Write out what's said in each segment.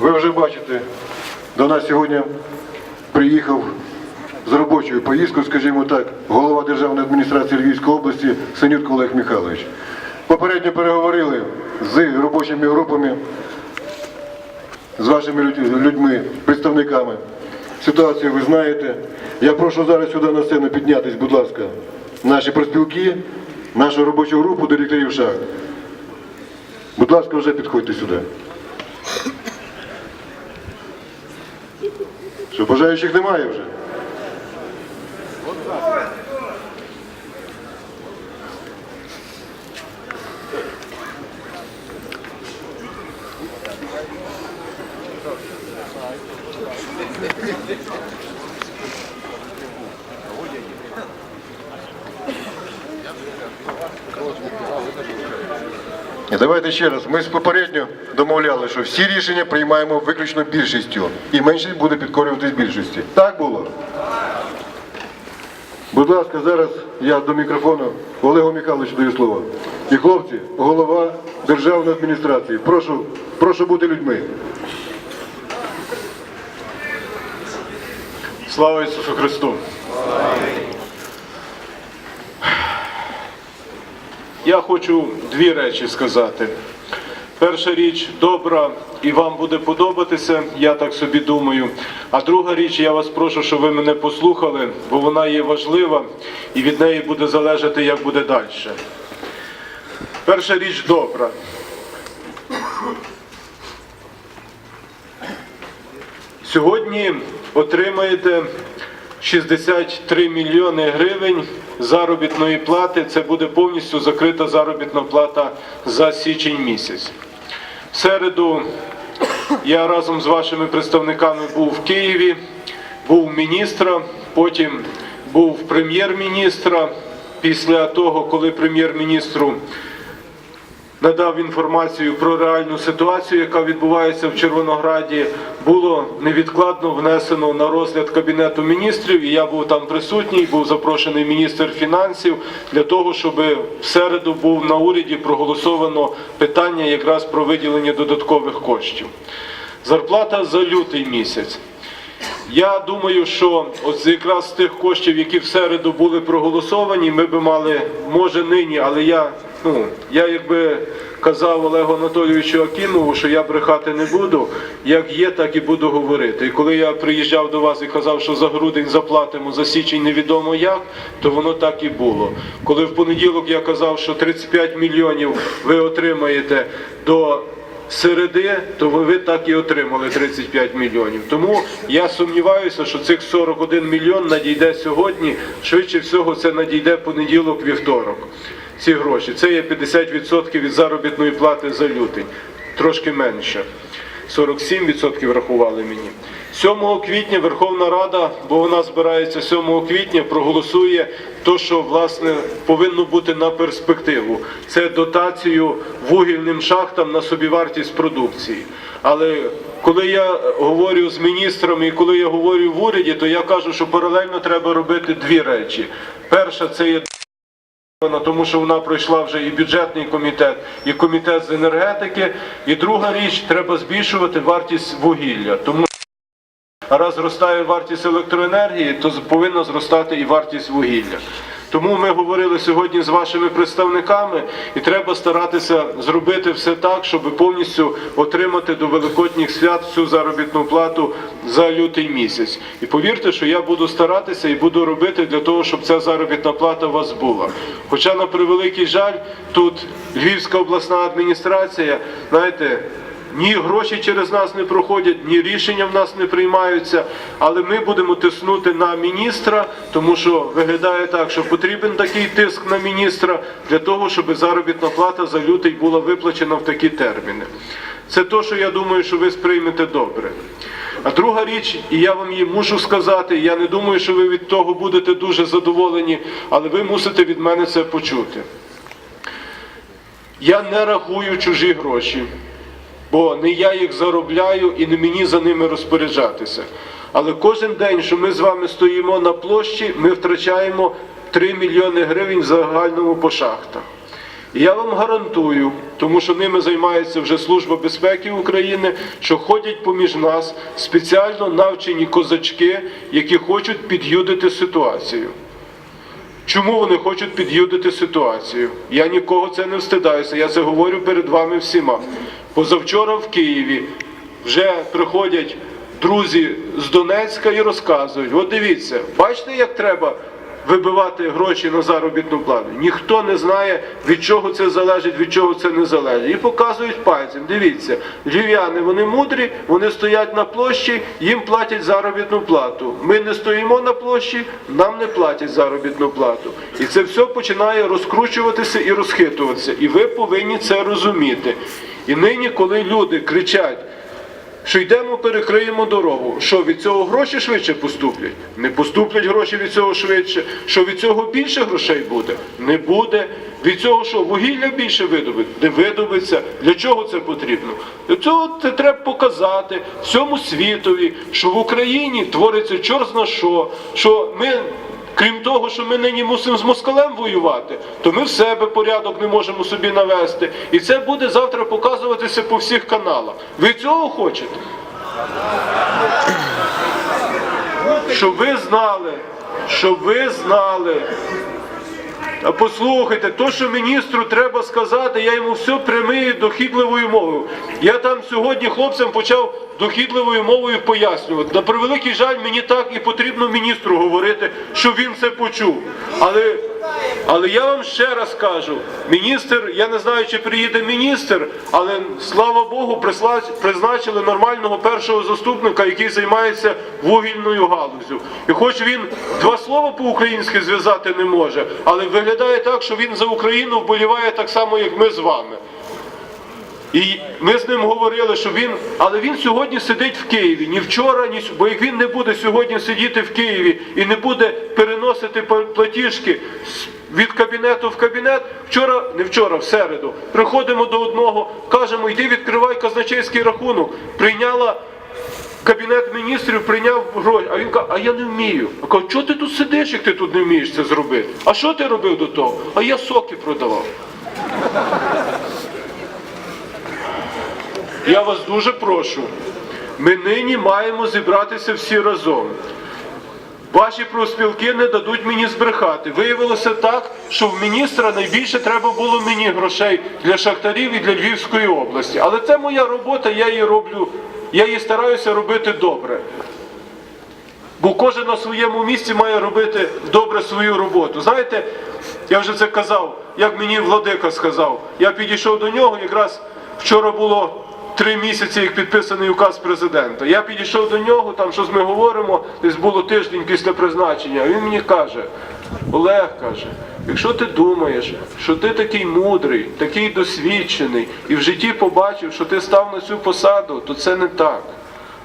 Ви вже бачите, до нас сьогодні приїхав з робочою поїздкою, скажімо так, голова Державної адміністрації Львівської області Синютко Олег Михайлович. Попередньо переговорили з робочими групами, з вашими людьми, представниками. Ситуацію ви знаєте. Я прошу зараз сюди на сцену піднятись, будь ласка, наші проспілки, нашу робочу групу директорів шахт. Будь ласка, вже підходьте сюди. Що, бажаючих немає вже? І давайте ще раз. Ми ж попередньо домовляли, що всі рішення приймаємо виключно більшістю. І меншість буде підкорюватись більшості. Так було? Будь ласка, зараз я до мікрофону Олегу Михайловичу даю слово. І хлопці, голова державної адміністрації. Прошу, прошу бути людьми. Слава Ісусу Христу! Я хочу дві речі сказати. Перша річ добра і вам буде подобатися, я так собі думаю. А друга річ, я вас прошу, щоб ви мене послухали, бо вона є важлива і від неї буде залежати, як буде далі. Перша річ добра. Сьогодні отримаєте 63 мільйони гривень заробітної плати. Це буде повністю закрита заробітна плата за січень місяць. В середу я разом з вашими представниками був в Києві, був міністра, потім був прем'єр-міністра. Після того, коли прем'єр-міністру надав інформацію про реальну ситуацію, яка відбувається в Червонограді, було невідкладно внесено на розгляд Кабінету міністрів. І я був там присутній, був запрошений міністр фінансів для того, щоб в середу був на уряді проголосовано питання якраз про виділення додаткових коштів. Зарплата за лютий місяць. Я думаю, що от якраз з тих коштів, які в середу були проголосовані, ми би мали, може нині, але я, ну, я якби казав Олегу Анатолійовичу Акімову, що я брехати не буду, як є, так і буду говорити. І коли я приїжджав до вас і казав, що за грудень заплатимо, за січень невідомо як, то воно так і було. Коли в понеділок я казав, що 35 мільйонів ви отримаєте до середи, то ви ви так і отримали 35 мільйонів. Тому я сумніваюся, що цих 41 мільйон надійде сьогодні. Швидше всього, це надійде понеділок, вівторок. Ці гроші. Це є 50% від заробітної плати за лютий, трошки менше. 47% рахували мені. 7 квітня Верховна Рада, бо вона збирається 7 квітня, проголосує то, що власне повинно бути на перспективу. Це дотацію вугільним шахтам на собівартість продукції. Але коли я говорю з міністрами і коли я говорю в уряді, то я кажу, що паралельно треба робити дві речі. Перша це є тому що вона пройшла вже і бюджетний комітет, і комітет з енергетики. І друга річ, треба збільшувати вартість вугілля. Тому раз зростає вартість електроенергії, то повинна зростати і вартість вугілля. Тому ми говорили сьогодні з вашими представниками, і треба старатися зробити все так, щоб повністю отримати до великодніх свят всю заробітну плату за лютий місяць. І повірте, що я буду старатися і буду робити для того, щоб ця заробітна плата у вас була. Хоча, на превеликий жаль, тут Львівська обласна адміністрація, знаєте. Ні гроші через нас не проходять, ні рішення в нас не приймаються. Але ми будемо тиснути на міністра, тому що виглядає так, що потрібен такий тиск на міністра для того, щоб заробітна плата за лютий була виплачена в такі терміни. Це те, що я думаю, що ви сприймете добре. А друга річ, і я вам її мушу сказати, я не думаю, що ви від того будете дуже задоволені, але ви мусите від мене це почути. Я не рахую чужі гроші бо не я їх заробляю і не мені за ними розпоряджатися. Але кожен день, що ми з вами стоїмо на площі, ми втрачаємо 3 мільйони гривень загальному по шахтах. І я вам гарантую, тому що ними займається вже Служба безпеки України, що ходять поміж нас спеціально навчені козачки, які хочуть під'юдити ситуацію. Чому вони хочуть під'юдити ситуацію? Я нікого це не встидаюся, я це говорю перед вами всіма. Позавчора в Києві вже приходять друзі з Донецька і розказують: от дивіться, бачите, як треба вибивати гроші на заробітну плату. Ніхто не знає, від чого це залежить, від чого це не залежить. І показують пальцем. Дивіться, львів'яни вони мудрі, вони стоять на площі, їм платять заробітну плату. Ми не стоїмо на площі, нам не платять заробітну плату. І це все починає розкручуватися і розхитуватися. І ви повинні це розуміти. І нині, коли люди кричать, що йдемо, перекриємо дорогу. Що від цього гроші швидше поступлять? Не поступлять гроші від цього швидше. Що від цього більше грошей буде? Не буде. Від цього що вугілля більше видобить? Не видобиться. Для чого це потрібно? Для цього це треба показати всьому світові, що в Україні твориться чорт що, що ми. Крім того, що ми нині мусимо з москалем воювати, то ми в себе порядок не можемо собі навести. І це буде завтра показуватися по всіх каналах. Ви цього хочете? Щоб ви знали, щоб ви знали. Послухайте, то, що міністру треба сказати, я йому все прямию дохідливою мовою. Я там сьогодні хлопцям почав дохідливою мовою пояснювати. На превеликий жаль, мені так і потрібно міністру говорити, щоб він це почув. Але, але я вам ще раз кажу, міністр, я не знаю, чи приїде міністр, але слава Богу, призначили нормального першого заступника, який займається вугільною галузю. І хоч він два слова по-українськи зв'язати не може, але виглядає так, що він за Україну вболіває так само, як ми з вами. І ми з ним говорили, що він, але він сьогодні сидить в Києві, ні вчора, ні бо як він не буде сьогодні сидіти в Києві і не буде переносити платіжки від кабінету в кабінет, вчора, не вчора, в середу, приходимо до одного, кажемо, йди відкривай казначейський рахунок. Прийняла Кабінет міністрів прийняв гроші, а він каже, а я не вмію. А кажу, чого ти тут сидиш, як ти тут не вмієш це зробити? А що ти робив до того? А я соки продавав. Я вас дуже прошу. Ми нині маємо зібратися всі разом. Ваші профспілки не дадуть мені збрехати. Виявилося так, що в міністра найбільше треба було мені грошей для шахтарів і для Львівської області. Але це моя робота, я її роблю, я її стараюся робити добре. Бо кожен на своєму місці має робити добре свою роботу. Знаєте, я вже це казав, як мені владика сказав. Я підійшов до нього, якраз вчора було три місяці, як підписаний указ президента. Я підійшов до нього, там щось ми говоримо, десь було тиждень після призначення. Він мені каже: Олег каже, якщо ти думаєш, що ти такий мудрий, такий досвідчений, і в житті побачив, що ти став на цю посаду, то це не так.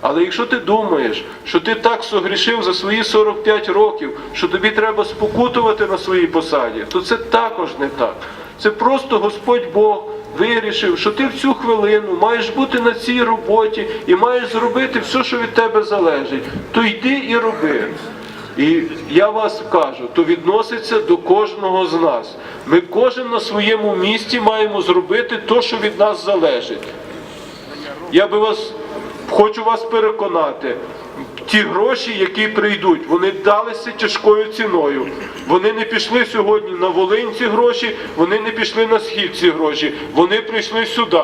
Але якщо ти думаєш, що ти так согрішив за свої 45 років, що тобі треба спокутувати на своїй посаді, то це також не так. Це просто Господь Бог вирішив, що ти в цю хвилину маєш бути на цій роботі і маєш зробити все, що від тебе залежить. То йди і роби. І я вас кажу, то відноситься до кожного з нас. Ми кожен на своєму місці маємо зробити те, що від нас залежить. Я би вас хочу вас переконати. Ті гроші, які прийдуть, вони далися тяжкою ціною. Вони не пішли сьогодні на Волинь ці гроші, вони не пішли на схід ці гроші. Вони прийшли сюди.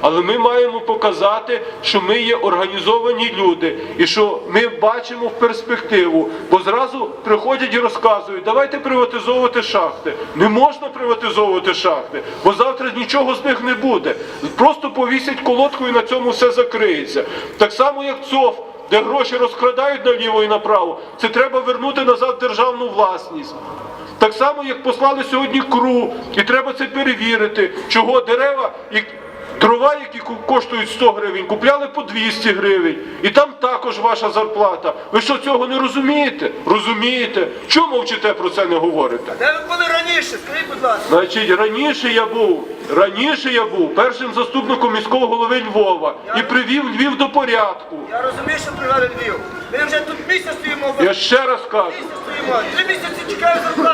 Але ми маємо показати, що ми є організовані люди і що ми бачимо в перспективу. Бо зразу приходять і розказують, давайте приватизовувати шахти. Не можна приватизовувати шахти, бо завтра нічого з них не буде. Просто повісять колодку і на цьому все закриється. Так само, як ЦОВ, де гроші розкрадають наліво і направо, це треба вернути назад державну власність. Так само, як послали сьогодні КРУ, і треба це перевірити, чого дерева і дрова, які коштують 100 гривень, купляли по 200 гривень. І там також ваша зарплата. Ви що цього не розумієте? Розумієте? Чому мовчите про це не говорите? Де ви були раніше? Скажіть, будь ласка. Значить, раніше я був, раніше я був першим заступником міського голови Львова і привів Львів до порядку. Я розумію, що привели Львів. Ми вже тут місяць стоїмо. Я ще раз кажу. Місяць стоїмо. Три місяці чекаю зарплату.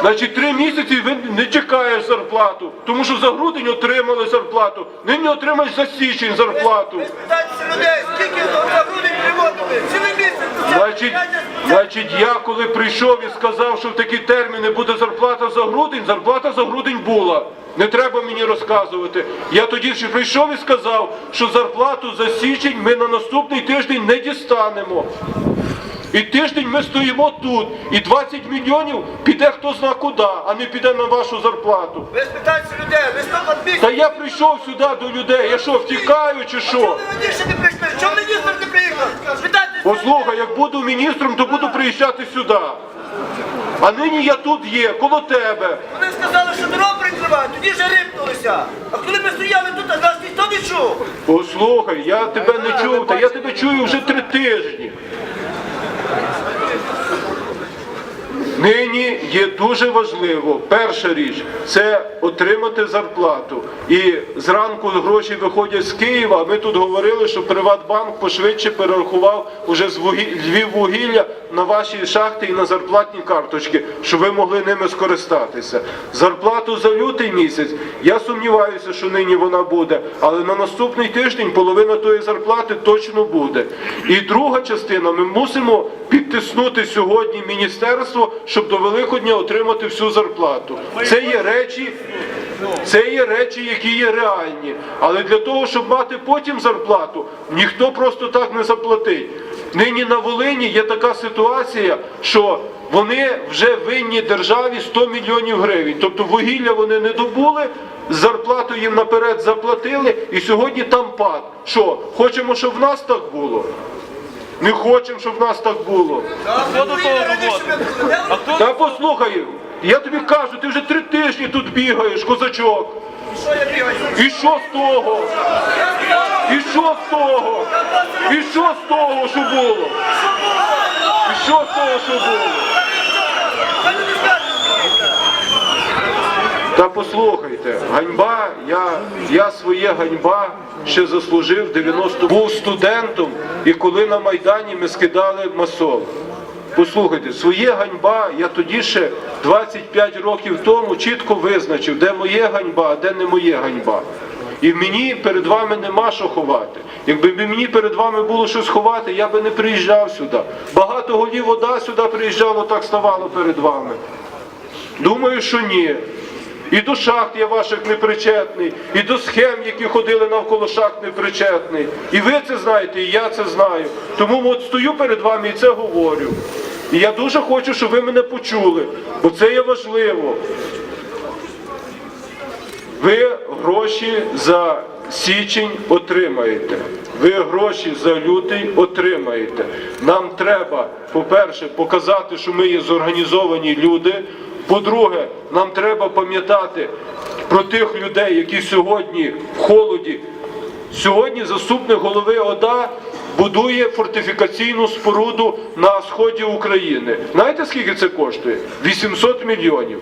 20%. Значить, три місяці ви не чекаєш зарплату, тому що за грудень отримали зарплату, нині отримаєш за січень зарплату. Людей, скільки за грудень приводили? Цілий місяць. Значить, значить, я коли прийшов і сказав, що в такі терміни буде зарплата за грудень, зарплата за грудень була. Не треба мені розказувати. Я тоді ще прийшов і сказав, що зарплату за січень ми на наступний тиждень не дістанемо. І тиждень ми стоїмо тут, і 20 мільйонів піде хто зна куди, а не піде на вашу зарплату. Ви спитайтеся людей, листопад місяць. Та я прийшов сюди до людей. Я що, втікаю чи що? Чому ви раніше не прийшли? Чому міністр не приїхав? Послухай, як буду міністром, то буду приїжджати сюди. А нині я тут є, коло тебе. Вони сказали, що дорогу прикривають, тоді вже рипнулися. А коли ми стояли тут, а нас ніхто не чув. Послухай, я тебе не чув, та я тебе чую вже три тижні. Нині є дуже важливо, перша річ це отримати зарплату. І зранку гроші виходять з Києва. Ми тут говорили, що Приватбанк пошвидше перерахував уже з вугі- Львіввугілля на ваші шахти і на зарплатні карточки, щоб ви могли ними скористатися. Зарплату за лютий місяць. Я сумніваюся, що нині вона буде, але на наступний тиждень половина тої зарплати точно буде. І друга частина, ми мусимо підтиснути сьогодні міністерство, щоб до Великодня отримати всю зарплату. Це є речі, це є речі, які є реальні. Але для того, щоб мати потім зарплату, ніхто просто так не заплатить. Нині на Волині є така ситуація, що вони вже винні державі 100 мільйонів гривень. Тобто вугілля вони не добули, зарплату їм наперед заплатили, і сьогодні там пад. Що, хочемо, щоб в нас так було? Не хочемо, щоб в нас так було. Та послухай, я тобі кажу, ти вже три тижні тут бігаєш, козачок. І що з того? І що з того? І що з того, що було? І що з того, що було? Та послухайте, ганьба, я, я своє ганьба ще заслужив в 90 був студентом, і коли на Майдані ми скидали масол. Послухайте, своє ганьба я тоді ще 25 років тому чітко визначив, де моє ганьба, а де не моє ганьба. І мені перед вами нема що ховати. Якби мені перед вами було щось ховати, я би не приїжджав сюди. Багато голів вода сюди приїжджало, так ставало перед вами. Думаю, що ні. І до шахт я ваших не причетний, і до схем, які ходили навколо шахт, не причетний. І ви це знаєте, і я це знаю. Тому от стою перед вами і це говорю. І я дуже хочу, щоб ви мене почули, бо це є важливо. Ви гроші за січень отримаєте. Ви гроші за лютий отримаєте. Нам треба, по-перше, показати, що ми є зорганізовані люди. По-друге, нам треба пам'ятати про тих людей, які сьогодні в холоді. Сьогодні заступник голови ОДА будує фортифікаційну споруду на сході України. Знаєте, скільки це коштує? 800 мільйонів.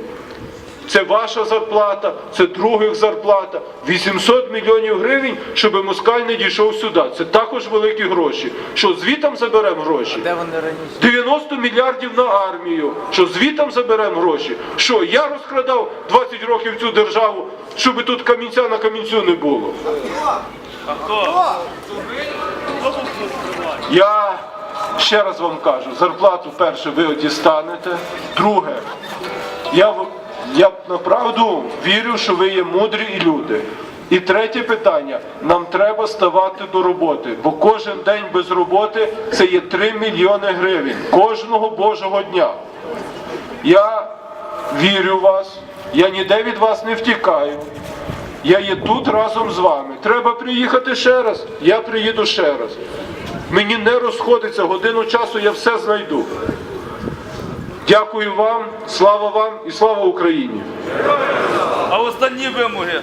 Це ваша зарплата, це других зарплата. 800 мільйонів гривень, щоб москаль не дійшов сюди. Це також великі гроші. Що звітом заберемо гроші? Де вони раніше? 90 мільярдів на армію. Що звітом заберемо гроші? Що я розкрадав 20 років цю державу, щоб тут камінця на камінцю не було. Я ще раз вам кажу, зарплату перше ви дістанете. Друге, я, в- я направду вірю, що ви є мудрі люди. І третє питання: нам треба ставати до роботи, бо кожен день без роботи це є 3 мільйони гривень кожного божого дня. Я вірю в вас, я ніде від вас не втікаю. Я є тут разом з вами. Треба приїхати ще раз. Я приїду ще раз. Мені не розходиться, годину часу я все знайду. Дякую вам, слава вам і слава Україні. А остальні вимоги?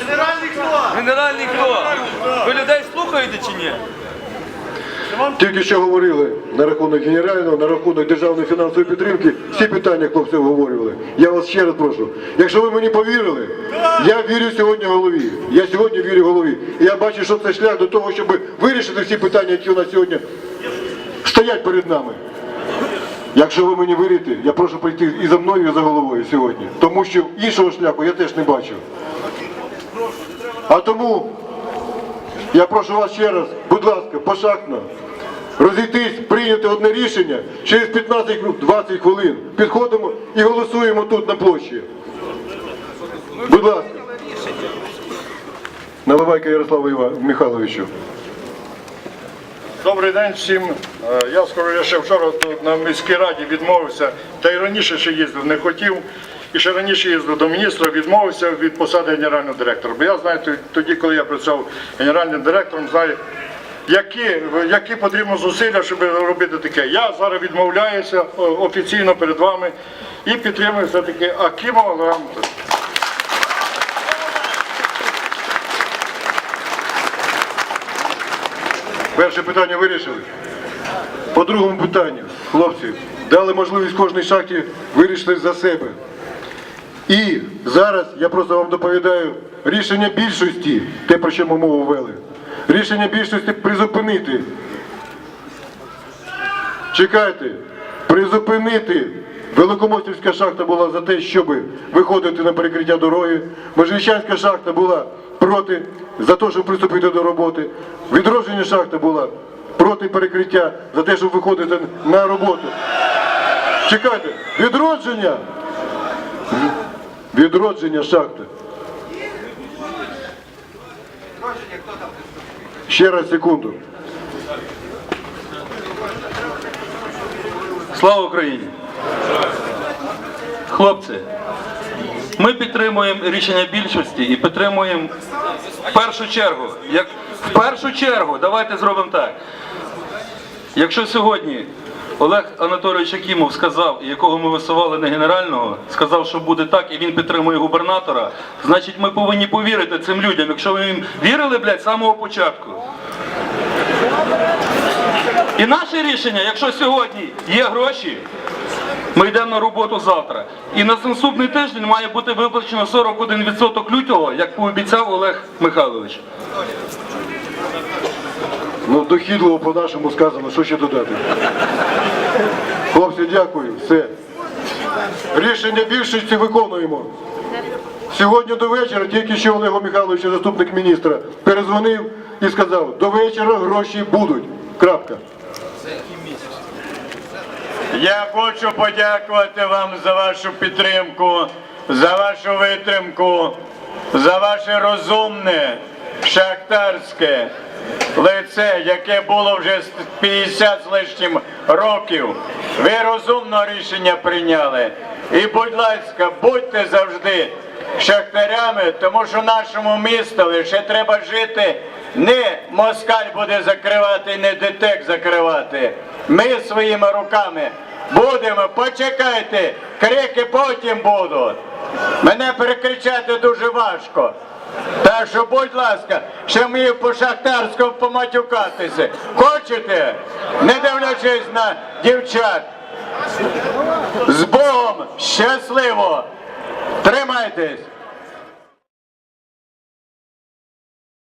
Генеральний хто? Генеральний хто? Ви людей слухаєте чи ні? Тільки що говорили на рахунок генерального, на рахунок державної фінансової підтримки. Всі питання хлопці обговорювали. Я вас ще раз прошу. Якщо ви мені повірили, я вірю сьогодні голові. Я сьогодні вірю голові. І я бачу, що це шлях до того, щоб вирішити всі питання, які у нас сьогодні стоять перед нами. Якщо ви мені вірите, я прошу прийти і за мною, і за головою сьогодні. Тому що іншого шляху я теж не бачу. А тому я прошу вас ще раз, будь ласка, пошахтно, розійтись, прийняти одне рішення, через 15-20 хвилин підходимо і голосуємо тут на площі. Будь ласка. Наливайка Ярославу. Михайловичу. Добрий день всім. Е, Я скажу, я ще вчора тут на міській раді відмовився, та й раніше ще їздив, не хотів. І ще раніше їздив до міністра, відмовився від посади генерального директора. Бо я знаю, тоді, коли я працював генеральним директором, знаю, які, які потрібно зусилля, щоб робити таке. Я зараз відмовляюся е, офіційно перед вами і підтримую все-таки Акімова Леонтовича. Перше питання вирішили. По другому питанню, хлопці, дали можливість кожній шахті вирішити за себе. І зараз я просто вам доповідаю рішення більшості, те, про що ми мову вели. Рішення більшості призупинити. Чекайте, призупинити. Великомострівська шахта була за те, щоб виходити на перекриття дороги. Межвіщанська шахта була проти, за те, щоб приступити до роботи. Відродження шахта була проти перекриття, за те, щоб виходити на роботу. Чекайте, відродження! Відродження шахти. Ще раз секунду. Слава Україні! Хлопці, ми підтримуємо рішення більшості і підтримуємо в першу чергу. Як в першу чергу, давайте зробимо так. Якщо сьогодні Олег Анатолійович Акімов сказав, якого ми висували на генерального, сказав, що буде так, і він підтримує губернатора, значить ми повинні повірити цим людям. Якщо ви їм вірили, блядь, з самого початку. І наше рішення, якщо сьогодні є гроші, ми йдемо на роботу завтра. І на наступний тиждень має бути виплачено 41% лютого, як пообіцяв Олег Михайлович. Ну, дохідливо по-нашому сказано, що ще додати. Хлопці, дякую, все. Рішення більшості виконуємо. Сьогодні до вечора тільки що Олегу Михайловичу, заступник міністра, перезвонив і сказав, до вечора гроші будуть. Крапка. Я хочу подякувати вам за вашу підтримку, за вашу витримку, за ваше розумне шахтарське лице, яке було вже з 50 з лишнім років. Ви розумно рішення прийняли. І, будь ласка, будьте завжди шахтарями, тому що нашому місту лише треба жити. Не москаль буде закривати, не дитек закривати. Ми своїми руками будемо, почекайте, крики потім будуть. Мене перекричати дуже важко. Так що, будь ласка, ще мені по шахтарському поматюкатися. Хочете? Не дивлячись на дівчат. З Богом щасливо! Тримайтесь!